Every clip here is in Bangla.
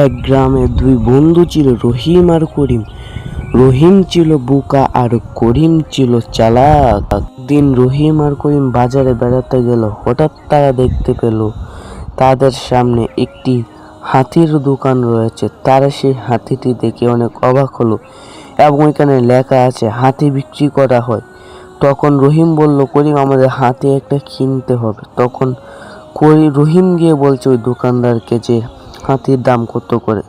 এক গ্রামে দুই বন্ধু ছিল রহিম আর করিম। রহিম ছিল বোকা আর করিম ছিল চালাক। দিন রহিম আর করিম বাজারে বেড়াতে গেল, হঠাৎ তারা দেখতে পেল তাদের সামনে একটি হাতির দোকান রয়েছে। তারা সেই হাতিটি দেখে অনেক অবাক হলো এবং এখানে লেখা আছে, হাতি বিক্রি করা হয়। তখন রহিম বলল, করিম, আমাদের হাতি একটা কিনতে হবে। তখন করি, রহিম গিয়ে বলছে, ওই দোকানদারকে যে হাতির দাম কত করে?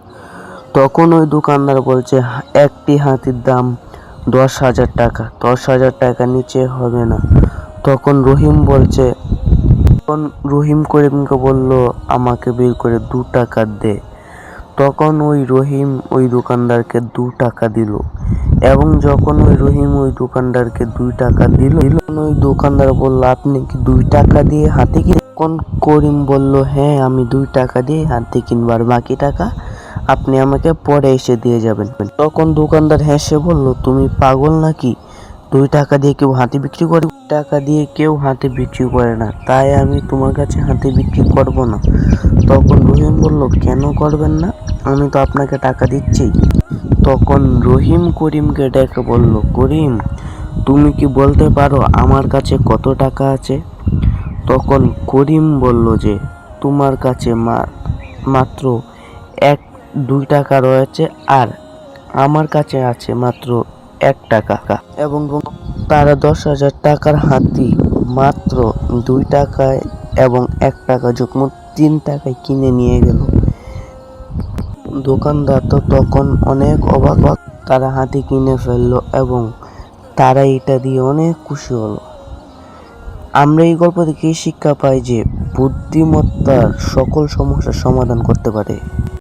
তখন ওই দোকানদার বলছে, একটি হাতির দাম দশ হাজার টাকা। দশ হাজার টাকা নিচে হবে না। তখন রহিম বলছে, তখন রহিম করিমকে বলল, আমাকে বের করে দু টাকা দে। তখন ওই রহিম ওই দোকানদারকে দু টাকা দিল এবং যখন ওই রহিম ওই দোকানদারকে দুই টাকা দিল ওই দোকানদার বলল, আপনি কি দুই টাকা দিয়ে হাতে কি তখন করিম বলল হ্যাঁ আমি দুই টাকা দিয়ে হাতে কিনবার বাকি টাকা আপনি আমাকে পরে এসে দিয়ে যাবেন। তখন দোকানদার হেসে বলল, তুমি পাগল নাকি? দুই টাকা দিয়ে কেউ হাতে বিক্রি করে? টাকা দিয়ে কেউ হাতে বিক্রি করে না, তাই আমি তোমার কাছে হাতে বিক্রি করব না। তখন রহিম বলল, কেন করবেন না? আমি তো আপনাকে টাকা দিচ্ছি। তখন রহিম করিমকে ডেকে বলল, করিম, তুমি কি বলতে পারো আমার কাছে কত টাকা আছে? তখন করিম বলল যে, তোমার কাছে মাত্র এক দুই টাকা রয়েছে আর আমার কাছে আছে মাত্র এক টাকা। এবং তারা দশ হাজার টাকার হাতি মাত্র দুই টাকায় এবং এক টাকা যোগমোট তিন টাকায় কিনে নিয়ে গেল। দোকানদার তো তখন অনেক অবাক। তারা হাতি কিনে ফেলল এবং তারা এটা দিয়ে অনেক খুশি হলো। আমরা এই গল্প থেকে শিক্ষা পাই যে বুদ্ধিমত্তার সকল সমস্যার সমাধান করতে পারে।